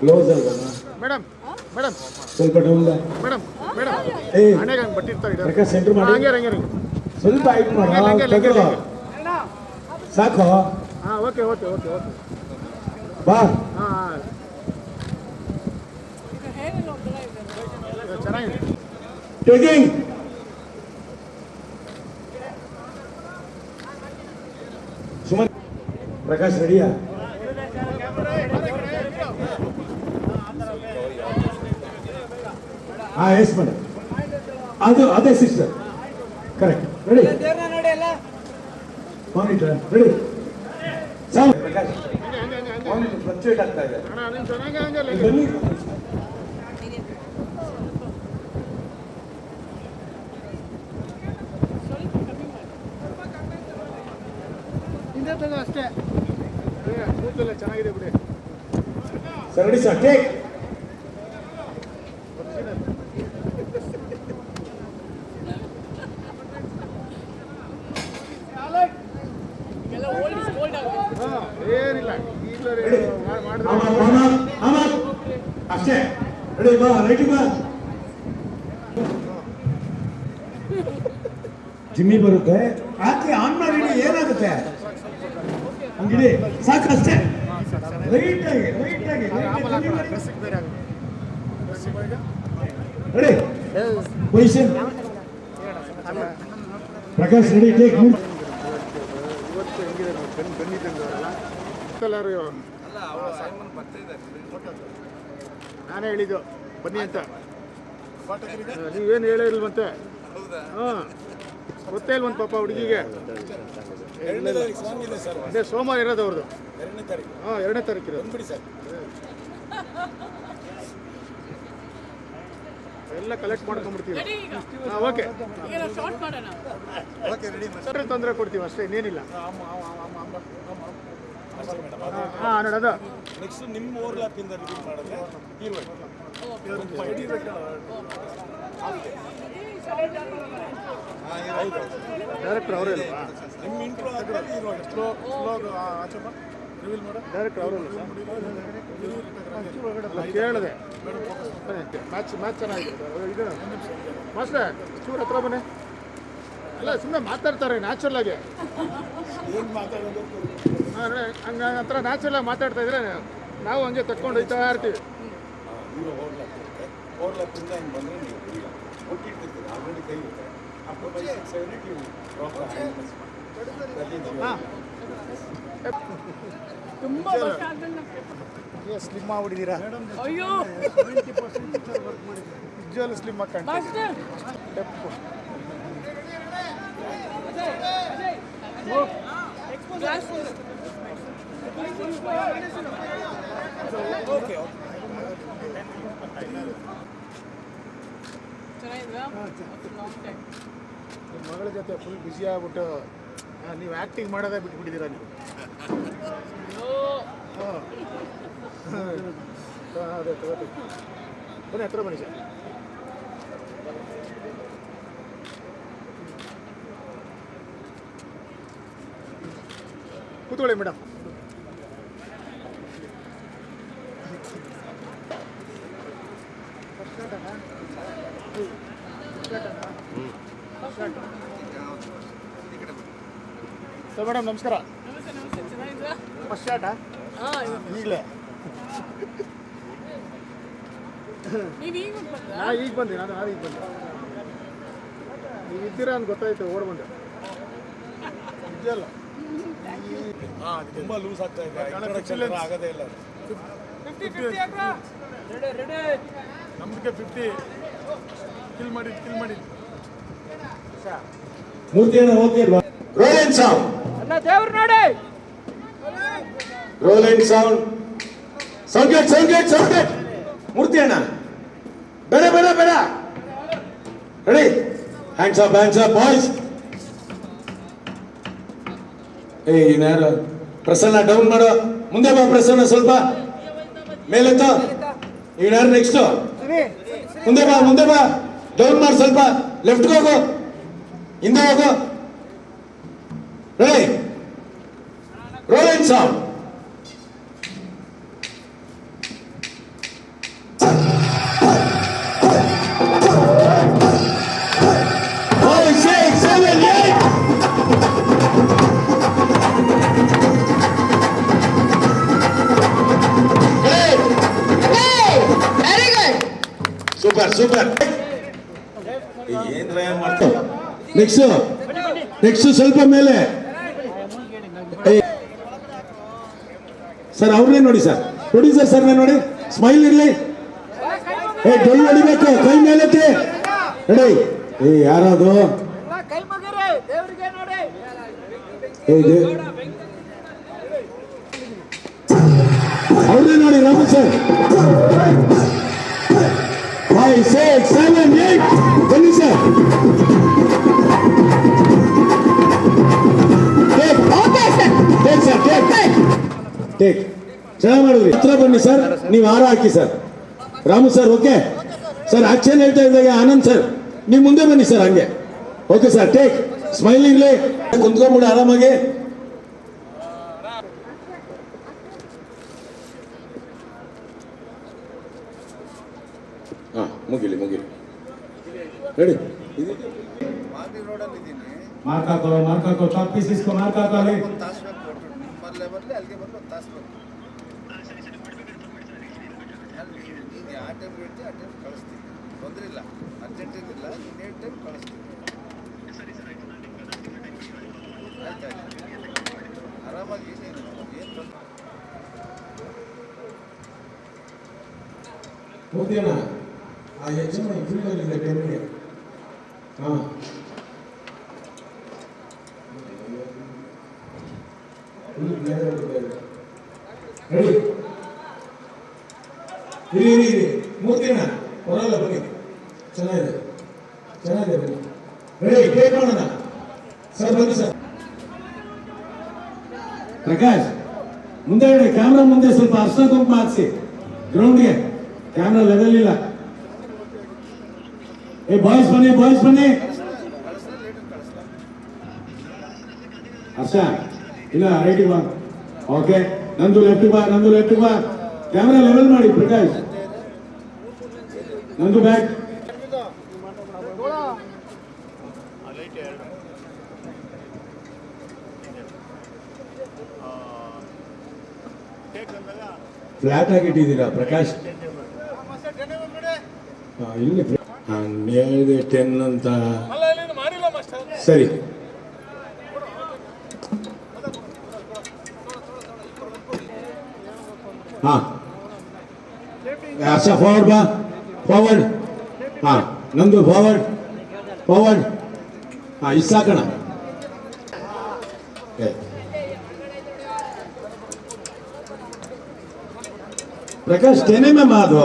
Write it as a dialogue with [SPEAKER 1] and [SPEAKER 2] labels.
[SPEAKER 1] Close ಅಲ್ವಾ
[SPEAKER 2] madam madam.
[SPEAKER 1] ಸ್ವಲ್ಪ down
[SPEAKER 2] madam madam.
[SPEAKER 1] ಏ
[SPEAKER 2] ಹಣೆಗೆ ಹಂಗೆ ಬಟ್ಟಿರ್ತಾರೆ ಇದ್ದಾರೆ
[SPEAKER 1] ಪ್ರಕಾಶ್ ಸೆಂಟ್ರ್ ಮಾಡಿ.
[SPEAKER 2] ಹಂಗೆ ಹಂಗೆ ಹಂಗೆ
[SPEAKER 1] ಸ್ವಲ್ಪ ಹೈಟ್ ಮಾಡಿ. ತೆಗೆದು ಸಾಕು.
[SPEAKER 2] ಹಾಂ ಓಕೆ ಓಕೆ ಓಕೆ ಓಕೆ.
[SPEAKER 1] ಬಾ.
[SPEAKER 2] ಹಾಂ ಚೆನ್ನಾಗಿದೆ.
[SPEAKER 1] ಟೇಕಿಂಗ್ ಸುಮನ್ ಪ್ರಕಾಶ್ ರೆಡಿಯಾ? ಹಾ ಎಸ್ ಮೇಡಮ್ ಅದು ಅದೇ sister correct ready monitor ready fluctuate ಆಗ್ತಾ ಇದೆ
[SPEAKER 2] ಅಷ್ಟೇ ಚೆನ್ನಾಗಿದೆ ಬಿಡಿ
[SPEAKER 1] ಸರ್ ರೆಡಿ ಸರ್ ಟೇಕ್
[SPEAKER 2] ಹಾಂ ಏನಿಲ್ಲ ಈಗಲೂ
[SPEAKER 1] ರೆಡಿ
[SPEAKER 2] ಮಾಡಿದ್ರೆ
[SPEAKER 1] ಆಮ ಆಮ ಆಮ ಅಷ್ಟೇ ರೆಡಿ ಬಾ ರೈಟ್ ಬಾ ಜಿಮ್ಮಿ ಬರುತ್ತೆ. ಹಾಕಿ ಆನ್ ಮಾಡಿ ಏನಾಗುತ್ತೆ? ಹಂಗಿಡಿ. ಸಾಕು ಅಷ್ಟೇ ರೈಟ್ ಆಗಿ ರೈಟ್ ಆಗಿ. Ready position Prakash ready take
[SPEAKER 2] ಇವತ್ತು ಹೆಂಗಿದೆ? ನೋಡಿ ಬೆನ್ನು ಬೆನ್ನಿದ್ದಂಗೆ ಬರ್ತಾ ಕಲರ್ ನಾನೇ ಹೇಳಿದ್ದು. ಬನ್ನಿ ಅಂತ. ನೀವೇನು ಹೇಳೇ ಇಲ್ವಂತೆ? ಹಾಂ. ಗೊತ್ತೇ ಇಲ್ವಂತ ಪಾಪ ಹುಡುಗಿಗೆ. ಅದೇ ಸೋಮವಾರ ಇರೋದು ಅವ್ರದ್ದು ಹಾಂ ಎರಡನೇ ತಾರೀಕು ಇರೋದು. ಎಲ್ಲ ಕಲೆಕ್ಟ್ ಮಾಡ್ಕೊಂಡ್ಬಿಡ್ತೀವಿ. ಹಾಂ ಓಕೆ
[SPEAKER 3] ಶಾರ್ಟ್ ಮಾಡೋಣ
[SPEAKER 2] ಸರ್ ತೊಂದರೆ ಕೊಡ್ತೀವಿ ಅಷ್ಟೇ ಇನ್ನೇನಿಲ್ಲ. ಹಾಂ ನೋಡೋದು
[SPEAKER 4] ನೆಕ್ಸ್ಟ್ ನಿಮ್ಮ ಓವರ್ಲ್ಯಾಪ್ ಇಂದ ರಿಪೀಟ್ ಮಾಡಿದ್ರೆ
[SPEAKER 2] ಡೈರೆಕ್ಟರ್ ಅವರೇ ಅಲ್ವಾ
[SPEAKER 4] ನಿಮ್ಮ ಇಂಟ್ರೋ ಆದ್ರೆ ಹೀರೋ
[SPEAKER 2] ಸ್ಲೋ ಸ್ಲೋ ಆಚೆ ರಿವೀಲ್ ಮಾಡ. ಡೈರೆಕ್ಟರ್ ಅವರೇ ಅಲ್ಲ ಕೇಳಿದೆ. ಮ್ಯಾಚ್ ಮ್ಯಾಚ್ ಚೆನ್ನಾಗಿದೆ. ಇದು ಮಾಸ್ಟರ್ ಚೂರು ಹತ್ರ ಬನ್ನಿ. ಅಲ್ಲ ಸುಮ್ಮನೆ ಮಾತಾಡ್ತಾರೆ ನ್ಯಾಚುರಲ್ ಆಗಿ.
[SPEAKER 4] ಏನು ಮಾತಾಡೋದು?
[SPEAKER 2] ಹತ್ರ ನ್ಯಾಚುರಲ್ ಆಗಿ ಮಾತಾಡ್ತಾ ಇದ್ರೆ ನಾವು ಹಂಗೆ ತಕ್ಕೊಂಡು ಹೋಗ್ತಾ ಇರ್ತೀವಿ. ಸ್ಲಿಮ್ ಆಗ್ಬಿಟ್ಟಿದ್ದೀರಾ
[SPEAKER 3] ಅಯ್ಯೋ.
[SPEAKER 2] ನಿಜವಾಗ್ಲೂ ಸ್ಲಿಮ್ ಹಾಕೊಂಡು ಮಗಳ ಜೊತೆ ಫುಲ್ ಬ್ಯುಸಿ ಆಗ್ಬಿಟ್ಟು ನೀವು ಆ್ಯಕ್ಟಿಂಗ್ ಮಾಡೋದೇ ಬಿಟ್ಬಿಟ್ಟಿದ್ದೀರಾ ನೀವು? ಹಾಂ. ಅದೇ ತಗೋತೀವಿ ಬನ್ನಿ, ಹತ್ರ ಬನ್ನಿ ಸರ್. ಕೂತ್ಕೊಳ್ಳಿ ಮೇಡಮ್. ಸರ್ ಮೇಡಮ್, ನಮಸ್ಕಾರ. ಫಸ್ಟ್
[SPEAKER 3] ಶಾಟಾ
[SPEAKER 2] ಈಗಲೇ. ನಾ ಈಗ ಬಂದೆ, ನಾನು ನಾನು ಈಗ ಬಂದೆ. ನೀವು ಇದ್ದೀರಾ ಅಂತ ಗೊತ್ತಾಯ್ತು, ಓಡ್ ಬಂದೆ.
[SPEAKER 4] ಹಾಂ ತುಂಬ ಲೂಸ್ ಆಗ್ತಾ ಇದೆ. ಆಗೋದೇ ಇಲ್ಲ.
[SPEAKER 2] ನಮ್ಗೆ ಫಿಫ್ಟಿ ಕಿಲ್ ಮಾಡಿ ಕಿಲ್ ಮಾಡಿ
[SPEAKER 1] ಮೂರ್ತಿ ಅಣ್ಣ ಓಕೆ ಅಲ್ವಾ ರೋಲ್ ಅಂಡ್ ಸೌಂಡ್
[SPEAKER 3] ಅಣ್ಣ ದೇವ್ರು ನೋಡಿ.
[SPEAKER 1] Roll and sound sound Sanket sound sound Murthy ಅಣ್ಣ. ಬೇಡ ಬೇಡ ಬೇಡ. Ready hands up hands up boys ಏ ಇನ್ಯಾರು ಪ್ರಸನ್ನ ಡೌನ್ ಮಾಡು. ಮುಂದೆ ಬಾ ಪ್ರಸನ್ನ ಸ್ವಲ್ಪ. ಮೇಲೆತ್ತ. ಇವ್ಯಾರು ನೆಕ್ಸ್ಟ್ ಮುಂದೆ ಬಾ ಮುಂದೆ ಬಾ. ಡೌನ್ ಮಾಡಿ ಸ್ವಲ್ಪ. ಲೆಫ್ಟ್ ಹೋಗು. ಹಿಂದೆ ಹೋಗು. ರೆಡಿ ರೋಲ್ ಸಾಂಗ್ ಮಾಡ್ತಾರೆ ನೆಕ್ಸ್ಟ್ ನೆಕ್ಸ್ಟ್ ಸ್ವಲ್ಪ ಮೇಲೆ. ಸರ್ ಅವ್ರನ್ನೇ ನೋಡಿ ಸರ್. ಪ್ರೊಡ್ಯೂಸರ್ ಸರ್ನೇ ನೋಡಿ. ಸ್ಮೈಲ್ ಇರ್ಲಿ. ಏ ಡೊಲ್ ಹೊಡಿಬೇಕು. ಕೈ ಮೇಲಕ್ಕೆ. ರೆಡಿ ಏ ಯಾರದು?
[SPEAKER 3] ದೇವರಿಗೆ ನೋಡಿ
[SPEAKER 1] ಏ ಇದು ಸಿಕ್ಸ್ ಸೆವೆನ್ ಏಟ್ ಬನ್ನಿ sir take sir take take ಚೆನ್ನಾಗಿ ಮಾಡಿದ್ರಿ ಹತ್ರ ಬನ್ನಿ ಸರ್ ನೀವು ಹಾರ ಹಾಕಿ sir Ramu sir okay sir action ಹೇಳ್ತಾ ಇದ್ದಾಗ ಆನಂದ್ ಸರ್ ನೀವು ಮುಂದೆ ಬನ್ನಿ ಸರ್ ಹಂಗೆ. ಓಕೆ ಸರ್ ಟೇಕ್ ಸ್ಮೈಲಿಂಗ್ಲಿ ಕುಂತ್ಕೊಂಡ್ಬಿಡಿ ಆರಾಮಾಗಿ. ಹಾಂ ಮುಗಿಲಿ ಮುಗಿಲಿ. ರೆಡಿ
[SPEAKER 4] ಮಾಗಡಿ ರೋಡಲ್ಲಿ ಇದ್ದೀನಿ.
[SPEAKER 1] ಮಾರ್ಕ್ ಹಾಕೋ ಮಾರ್ಕ್ ಹಾಕೋ ಚಾಕ್ ಪೀಸ್ ಇಸ್ಕೊ ಮಾರ್ಕ್ ಹಾಕೋ ಅಲ್ಲಿ.
[SPEAKER 4] ಒಂದು ತಾಸು ಬೇಕು ಕೊಟ್ಟರು ನಿಮ್ಮಲ್ಲೇ ಬರಲಿ ಅಲ್ಲಿಗೆ ಬರಲಿ ಒಂದು ತಾಸು ಬೇಕು. ಅಲ್ಲಿ ನೀನು ಯಾವ ಟೈಮ್ ಹೇಳ್ತೀವಿ ಆ ಟೈಮ್ ಕಳಿಸ್ತೀನಿ. ತೊಂದರೆ ಇಲ್ಲ. ಅರ್ಜೆಂಟ್ ಏನಿಲ್ಲ. ನೀನು ಹೇಳಿ ಟೈಮ್ ಕಳಿಸ್ತೀನಿ. ಆಯ್ತು ಆಯ್ತು. ಆರಾಮಾಗಿ ಏನು ತೊಂದರೆ?
[SPEAKER 1] ಹೋಗ್ತೀಯಣ್ಣ ಆ ಯಜಮಾನ ಫೀಲ್ಡಲ್ಲಿದೆ ಟೈಮ್ಗೆ ಹಾಂ. ರೆಡಿ. ಇರಿ ಇರಿ ಇರಿ. ಮೂರ್ತಿಯಣ್ಣ ಬರಲ್ಲ ಬನ್ನಿ. ಚೆನ್ನಾಗಿದೆ. ಚೆನ್ನಾಗಿದೆ ಬನ್ನಿ. ರೆಡಿ ಟೇಕ್ ಮಾಡೋಣ. ಸರ್, ಬನ್ನಿ ಸರ್. ಪ್ರಕಾಶ್, ಮುಂದೆ ಹೇಳಿ ಕ್ಯಾಮ್ರಾ ಮುಂದೆ ಸ್ವಲ್ಪ ಅರ್ಶನ ಕುಂಕುಮ ಹಾಕ್ಸಿ. ಗ್ರೌಂಡ್ಗೆ ಕ್ಯಾಮ್ರಾ ಲೆವೆಲ್ ಇಲ್ಲ. ಏ ಬಾಯ್ಸ್ ಬನ್ನಿ ಬಾಯ್ಸ್ ಬನ್ನಿ. ಅಷ್ಟ ಇಲ್ಲ ರೈಟ್ ಬಾ. ಓಕೆ ನಂದು ಲೆಫ್ಟ್ ಬಾ, ನಂದು ಲೆಫ್ಟ್ ಬಾ. ಕ್ಯಾಮ್ರಾ ಲೆವೆಲ್ ಮಾಡಿ ಪ್ರಕಾಶ್ ನಂದು ಬ್ಯಾಕ್ ಫ್ಲಾಟ್ ಆಗಿ ಇಟ್ಟಿದ್ದೀರಾ ಪ್ರಕಾಶ್ ಇಲ್ಲಿ ಹೇಳಿದೆ ಟೆನ್ ಅಂತ. ಸರಿ. ಹಾಂ. ಫಾರ್ವರ್ಡ್ ಬಾ. ಫಾರ್ವರ್ಡ್ ಹಾ, ನಂದು ಫಾರ್ವರ್ಡ್ ಫಾರ್ವರ್ಡ್ ಹಾ, ಇಷ್ಟು ಸಾಕಣ. ಪ್ರಕಾಶ್ ಟೆನ್ ಮ್ಯಾಮ್ ಅದು?